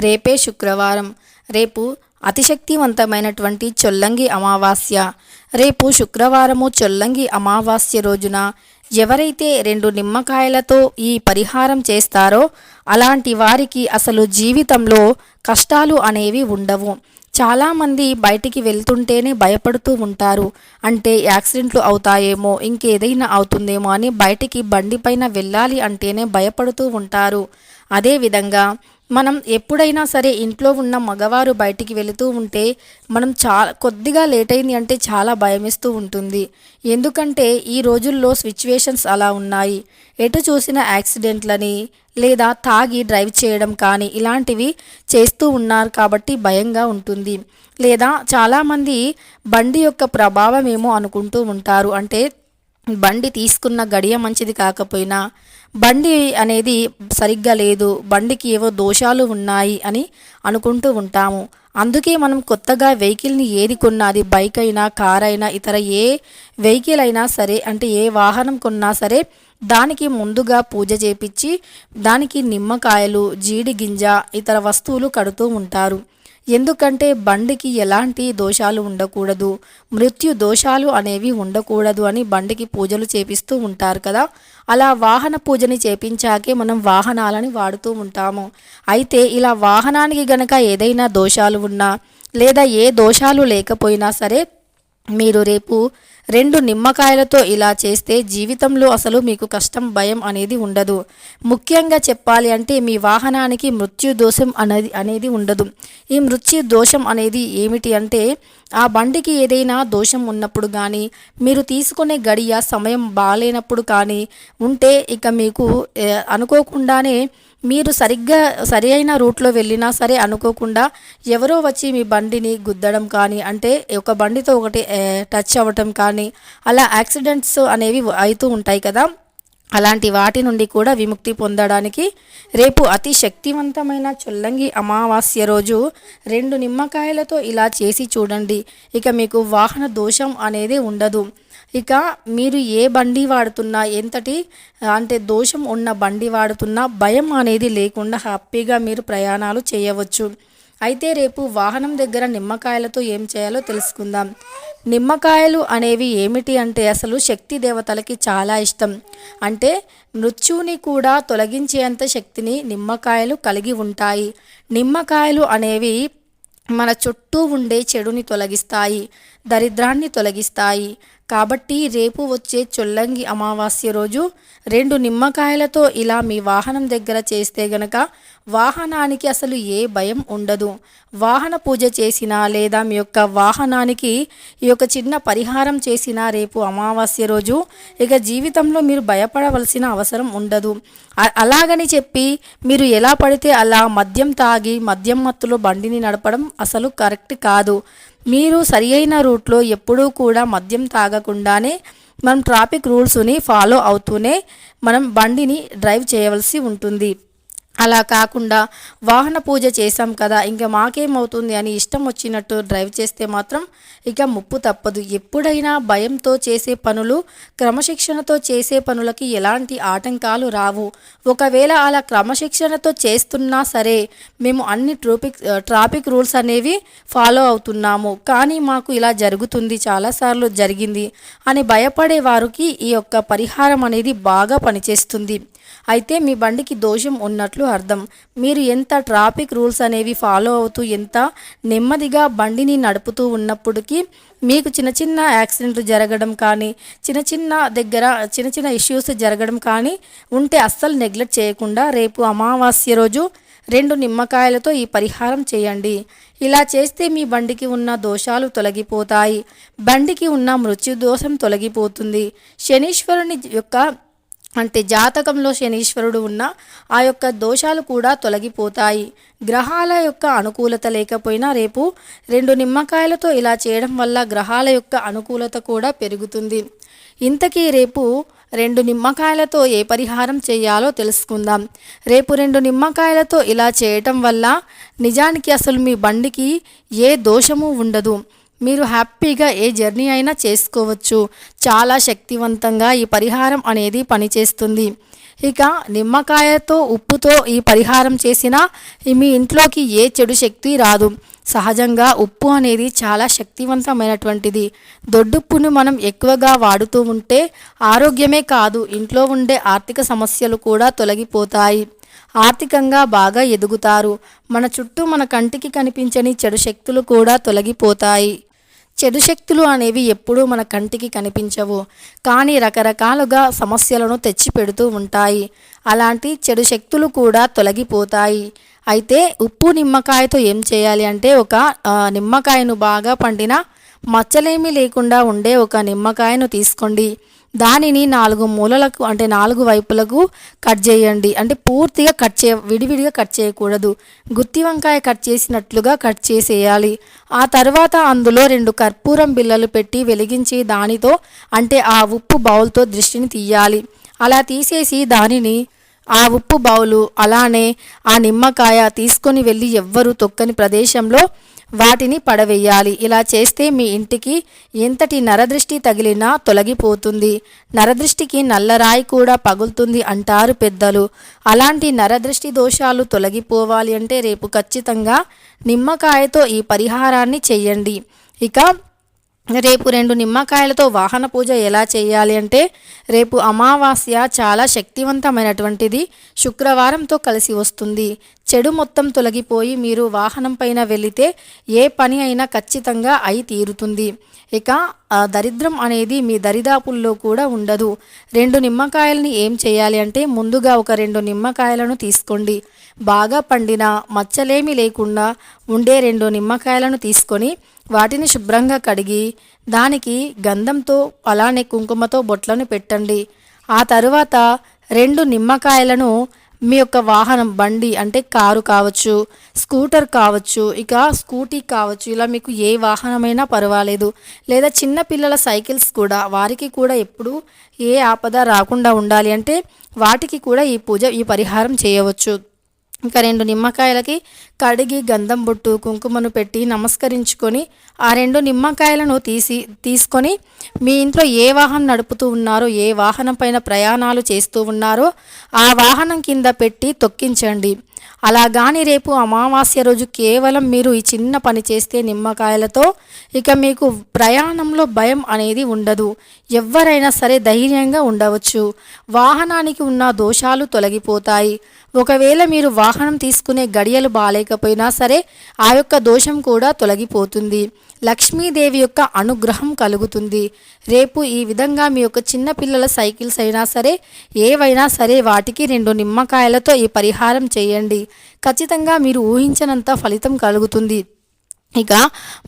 రేపే శుక్రవారం. రేపు అతిశక్తివంతమైనటువంటి చొల్లంగి అమావాస్య. రేపు శుక్రవారము చొల్లంగి అమావాస్య రోజున ఎవరైతే రెండు నిమ్మకాయలతో ఈ పరిహారం చేస్తారో అలాంటి వారికి అసలు జీవితంలో కష్టాలు అనేవి ఉండవు. చాలామంది బయటికి వెళ్తుంటేనే భయపడుతూ ఉంటారు. అంటే యాక్సిడెంట్లు అవుతాయేమో ఇంకేదైనా అవుతుందేమో అని బయటికి బండి పైన వెళ్ళాలి అంటేనే భయపడుతూ ఉంటారు. అదేవిధంగా మనం ఎప్పుడైనా సరే ఇంట్లో ఉన్న మగవారు బయటికి వెళుతూ ఉంటే మనం చాలా కొద్దిగా లేట్ అయింది అంటే చాలా భయమేస్తూ ఉంటుంది. ఎందుకంటే ఈ రోజుల్లో సిచ్యువేషన్స్ అలా ఉన్నాయి. ఎటు చూసిన యాక్సిడెంట్లని లేదా తాగి డ్రైవ్ చేయడం కానీ ఇలాంటివి చేస్తూ ఉన్నారు కాబట్టి భయంగా ఉంటుంది. లేదా చాలామంది బండి యొక్క ప్రభావం ఏమో అనుకుంటూ ఉంటారు. అంటే బండి తీసుకున్న గడియ మంచిది కాకపోయినా బండి అనేది సరిగ్గా లేదు బండికి ఏవో దోషాలు ఉన్నాయి అని అనుకుంటూ ఉంటాము. అందుకే మనం కొత్తగా వెహికల్ని ఏది కొన్నా అది బైక్ అయినా కార్ అయినా ఇతర ఏ వెహికల్ అయినా సరే అంటే ఏ వాహనం కొన్నా సరే దానికి ముందుగా పూజ చేపించి దానికి నిమ్మకాయలు జీడి గింజ ఇతర వస్తువులు కడుతూ ఉంటారు. ఎందుకంటే బండికి ఎలాంటి దోషాలు ఉండకూడదు. మృత్యు దోషాలు అనేవి ఉండకూడదు అని బండికి పూజలు చేపిస్తూ ఉంటారు కదా. అలా వాహన పూజని చేపించాకే మనం వాహనాలని వాడుతూ ఉంటాము. అయితే ఇలా వాహనానికి గనక ఏదైనా దోషాలు ఉన్నా లేదా ఏ దోషాలు లేకపోయినా సరే మీరు రేపు రెండు నిమ్మకాయలతో ఇలా చేస్తే జీవితంలో అసలు మీకు కష్టం భయం అనేది ఉండదు. ముఖ్యంగా చెప్పాలి అంటే మీ వాహనానికి మృత్యు దోషం అనేది అనేది ఉండదు. ఈ మృత్యు దోషం అనేది ఏమిటి అంటే ఆ బండికి ఏదైనా దోషం ఉన్నప్పుడు కానీ మీరు తీసుకునే గడియ సమయం బాగాలేనప్పుడు కానీ ఉంటే ఇక మీకు అనుకోకుండానే మీరు సరిగ్గా సరి అయిన రూట్లో వెళ్ళినా సరే అనుకోకుండా ఎవరో వచ్చి మీ బండిని గుద్దడం కానీ అంటే ఒక బండితో ఒకటి టచ్ అవ్వటం కానీ అలా యాక్సిడెంట్స్ అనేవి అవుతూ ఉంటాయి కదా. అలాంటి వాటి నుండి కూడా విముక్తి పొందడానికి రేపు అతి శక్తివంతమైన చొల్లంగి అమావాస్య రోజు రెండు నిమ్మకాయలతో ఇలా చేసి చూడండి. ఇక మీకు వాహన దోషం అనేది ఉండదు. ఇక మీరు ఏ బండి వాడుతున్నా ఎంతటి అంటే దోషం ఉన్న బండి వాడుతున్నా భయం అనేది లేకుండా హ్యాపీగా మీరు ప్రయాణాలు చేయవచ్చు. అయితే రేపు వాహనం దగ్గర నిమ్మకాయలతో ఏం చేయాలో తెలుసుకుందాం. నిమ్మకాయలు అనేవి ఏమిటి అంటే అసలు శక్తి దేవతలకి చాలా ఇష్టం. అంటే మృత్యుని కూడా తొలగించేంత శక్తిని నిమ్మకాయలు కలిగి ఉంటాయి. నిమ్మకాయలు అనేవి మన చుట్టూ ఉండే చెడుని తొలగిస్తాయి దరిద్రాన్ని తొలగిస్తాయి. కాబట్టి రేపు వచ్చే చొల్లంగి అమావాస్య రోజు రెండు నిమ్మకాయలతో ఇలా మీ వాహనం దగ్గర చేస్తే గనక వాహనానికి అసలు ఏ భయం ఉండదు. వాహన పూజ చేసినా లేదా మీ యొక్క వాహనానికి ఈ యొక్క చిన్న పరిహారం చేసినా రేపు అమావాస్య రోజు ఇక జీవితంలో మీరు భయపడవలసిన అవసరం ఉండదు. అలాగని చెప్పి మీరు ఎలా పడితే అలా మద్యం తాగి మద్యం మత్తులో బండిని నడపడం అసలు కరెక్ట్ కాదు. మీరు సరి అయిన రూట్లో ఎప్పుడూ కూడా మద్యం తాగకుండానే మనం ట్రాఫిక్ రూల్స్ని ఫాలో అవుతూనే మనం బండిని డ్రైవ్ చేయవలసి ఉంటుంది. అలా కాకుండా వాహన పూజ చేశాం కదా ఇంకా మాకేమవుతుంది అని ఇష్టం వచ్చినట్టు డ్రైవ్ చేస్తే మాత్రం ఇక ముప్పు తప్పదు. ఎప్పుడైనా భయంతో చేసే పనులు క్రమశిక్షణతో చేసే పనులకి ఎలాంటి ఆటంకాలు రావు. ఒకవేళ అలా క్రమశిక్షణతో చేస్తున్నా సరే మేము అన్ని ట్రోపిక్ ట్రాఫిక్ రూల్స్ అనేవి ఫాలో అవుతున్నాము. కానీ మాకు ఇలా జరుగుతుంది చాలాసార్లు జరిగింది అని భయపడే వారికి ఈ యొక్క పరిహారం అనేది బాగా పనిచేస్తుంది. అయితే మీ బండికి దోషం ఉన్నట్లు అర్థం. మీరు ఎంత ట్రాఫిక్ రూల్స్ అనేవి ఫాలో అవుతూ ఎంత నెమ్మదిగా బండిని నడుపుతూ ఉన్నప్పటికీ మీకు చిన్న చిన్న యాక్సిడెంట్లు జరగడం కానీ చిన్న చిన్న దగ్గర చిన్న చిన్న ఇష్యూస్ జరగడం కానీ ఉంటే అస్సలు నెగ్లెక్ట్ చేయకుండా రేపు అమావాస్య రోజు రెండు నిమ్మకాయలతో ఈ పరిహారం చేయండి. ఇలా చేస్తే మీ బండికి ఉన్న దోషాలు తొలగిపోతాయి. బండికి ఉన్న మృత్యు దోషం తొలగిపోతుంది. శనీశ్వరుని యొక్క అంటే జాతకంలో శనీశ్వరుడు ఉన్న ఆ యొక్క దోషాలు కూడా తొలగిపోతాయి. గ్రహాల యొక్క అనుకూలత లేకపోయినా రేపు రెండు నిమ్మకాయలతో ఇలా చేయడం వల్ల గ్రహాల యొక్క అనుకూలత కూడా పెరుగుతుంది. ఇంతకీ రేపు రెండు నిమ్మకాయలతో ఏ పరిహారం చేయాలో తెలుసుకుందాం. రేపు రెండు నిమ్మకాయలతో ఇలా చేయటం వల్ల నిజానికి అసలు మీ బండికి ఏ దోషము ఉండదు. మీరు హ్యాపీగా ఏ జర్నీ అయినా చేసుకోవచ్చు. చాలా శక్తివంతంగా ఈ పరిహారం అనేది పనిచేస్తుంది. ఇక నిమ్మకాయతో ఉప్పుతో ఈ పరిహారం చేసినా మీ ఇంట్లోకి ఏ చెడు శక్తి రాదు. సహజంగా ఉప్పు అనేది చాలా శక్తివంతమైనటువంటిది. దొడ్డుప్పును మనం ఎక్కువగా వాడుతూ ఉంటే ఆరోగ్యమే కాదు ఇంట్లో ఉండే ఆర్థిక సమస్యలు కూడా తొలగిపోతాయి. ఆర్థికంగా బాగా ఎదుగుతారు. మన చుట్టూ మన కంటికి కనిపించని చెడు శక్తులు కూడా తొలగిపోతాయి. చెడు శక్తులు అనేవి ఎప్పుడూ మన కంటికి కనిపించవు. కానీ రకరకాలుగా సమస్యలను తెచ్చిపెడుతూ ఉంటాయి. అలాంటి చెడు శక్తులు కూడా తొలగిపోతాయి. అయితే ఉప్పు నిమ్మకాయతో ఏం చేయాలి అంటే ఒక నిమ్మకాయను బాగా పండిన మచ్చలేమీ లేకుండా ఉండే ఒక నిమ్మకాయను తీసుకోండి. దానిని నాలుగు మూలలకు అంటే నాలుగు వైపులకు కట్ చేయండి. అంటే పూర్తిగా కట్ చే విడివిడిగా కట్ చేయకూడదు. గుత్తి వంకాయ కట్ చేసినట్లుగా కట్ చేసేయాలి. ఆ తర్వాత అందులో రెండు కర్పూరం బిళ్ళలు పెట్టి వెలిగించి దానితో అంటే ఆ ఉప్పు బౌల్తో దృష్టిని తీయాలి. అలా తీసేసి దానిని ఆ ఉప్పు బౌలు అలానే ఆ నిమ్మకాయ తీసుకొని వెళ్ళి ఎవ్వరూ తొక్కని ప్రదేశంలో వాటిని పడవేయాలి. ఇలా చేస్తే మీ ఇంటికి ఎంతటి నరదృష్టి తగిలినా తొలగిపోతుంది. నరదృష్టికి నల్లరాయి కూడా పగులుతుంది అంటారు పెద్దలు. అలాంటి నరదృష్టి దోషాలు తొలగిపోవాలి అంటే రేపు ఖచ్చితంగా నిమ్మకాయతో ఈ పరిహారాన్ని చెయ్యండి ఇక రేపు రెండు నిమ్మకాయలతో వాహన పూజ ఎలా చేయాలి అంటే రేపు అమావాస్య చాలా శక్తివంతమైనటువంటిది శుక్రవారంతో కలిసి వస్తుంది. చెడు మొత్తం తొలగిపోయి మీరు వాహనం పైన వెళితే ఏ పని అయినా ఖచ్చితంగా అయి తీరుతుంది. ఇక దరిద్రం అనేది మీ దరిదాపుల్లో కూడా ఉండదు. రెండు నిమ్మకాయలని ఏం చేయాలి అంటే ముందుగా ఒక రెండు నిమ్మకాయలను తీసుకోండి. బాగా పండిన మచ్చలేమి లేకుండా ఉండే రెండు నిమ్మకాయలను తీసుకొని వాటిని శుభ్రంగా కడిగి దానికి గంధంతో అలానే కుంకుమతో బొట్లను పెట్టండి. ఆ తరువాత రెండు నిమ్మకాయలను మీ యొక్క వాహనం బండి అంటే కారు కావచ్చు స్కూటర్ కావచ్చు ఇక స్కూటీ కావచ్చు ఇలా మీకు ఏ వాహనమైనా పర్వాలేదు. లేదా చిన్న పిల్లల సైకిల్స్ కూడా వారికి కూడా ఎప్పుడు ఏ ఆపద రాకుండా ఉండాలి అంటే వాటికి కూడా ఈ పూజ ఈ పరిహారం చేయవచ్చు. ఇంకా రెండు నిమ్మకాయలకి కడిగి గంధం బొట్టు కుంకుమను పెట్టి నమస్కరించుకొని ఆ రెండు నిమ్మకాయలను తీసి తీసుకొని మీ ఇంట్లో ఏ వాహనం నడుపుతూ ఉన్నారో ఏ వాహనం పైన ప్రయాణాలు చేస్తూ ఉన్నారో ఆ వాహనం కింద పెట్టి తొక్కించండి. అలాగాని రేపు అమావాస్య రోజు కేవలం మీరు ఈ చిన్న పని చేస్తే నిమ్మకాయలతో ఇక మీకు ప్రయాణంలో భయం అనేది ఉండదు. ఎవరైనా సరే ధైర్యంగా ఉండవచ్చు. వాహనానికి ఉన్న దోషాలు తొలగిపోతాయి. ఒకవేళ మీరు వాహనం తీసుకునే గడియలు బాగాలేకపోయినా సరే ఆ యొక్క దోషం కూడా తొలగిపోతుంది. లక్ష్మీదేవి యొక్క అనుగ్రహం కలుగుతుంది. రేపు ఈ విధంగా మీ యొక్క చిన్న పిల్లల సైకిల్స్ అయినా సరే ఏవైనా సరే వాటికి రెండు నిమ్మకాయలతో ఈ పరిహారం చేయండి. ఖచ్చితంగా మీరు ఊహించనంత ఫలితం కలుగుతుంది. ఇక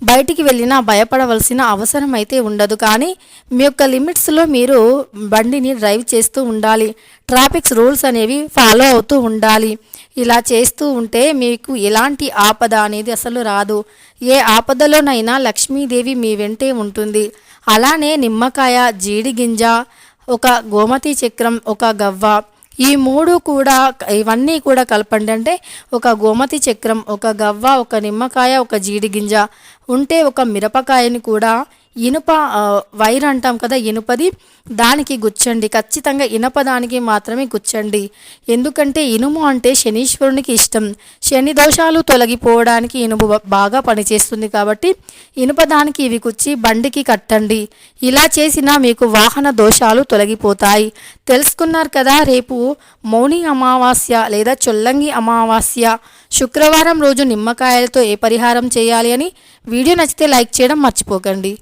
బయటికి వెళ్ళినా భయపడవలసిన అవసరం అయితే ఉండదు. కానీ మీ యొక్క లిమిట్స్లో మీరు బండిని డ్రైవ్ చేస్తూ ఉండాలి. ట్రాఫిక్స్ రూల్స్ అనేవి ఫాలో అవుతూ ఉండాలి. ఇలా చేస్తూ ఉంటే మీకు ఎలాంటి ఆపద అనేది అసలు రాదు. ఏ ఆపదలోనైనా లక్ష్మీదేవి మీ వెంటే ఉంటుంది. అలానే నిమ్మకాయ జీడి గింజ ఒక గోమతి చక్రం ఒక గవ్వ ఈ మూడు కూడా ఇవన్నీ కూడా కలపండి. అంటే ఒక గోమతి చక్రం ఒక గవ్వ ఒక నిమ్మకాయ ఒక జీడి గింజ ఉంటే ఒక మిరపకాయని కూడా ఇనుప వైర్ అంటాం కదా ఇనుపది దానికి గుచ్చండి. ఖచ్చితంగా ఇనుప దానికి మాత్రమే గుచ్చండి. ఎందుకంటే ఇనుము అంటే శనీశ్వరునికి ఇష్టం. శని దోషాలు తొలగిపోవడానికి ఇనుము బాగా పనిచేస్తుంది కాబట్టి ఇనుప దానికి ఇవి కుచ్చి బండికి కట్టండి. ఇలా చేసినా మీకు వాహన దోషాలు తొలగిపోతాయి. తెలుసుకున్నారు కదా రేపు మౌని అమావాస్య లేదా చొల్లంగి అమావాస్య. శుక్రవారం రోజు నిమ్మకాయలతో ఏ పరిహారం చేయాలి అని? వీడియో నచ్చితే లైక్ చేయడం మర్చిపోకండి.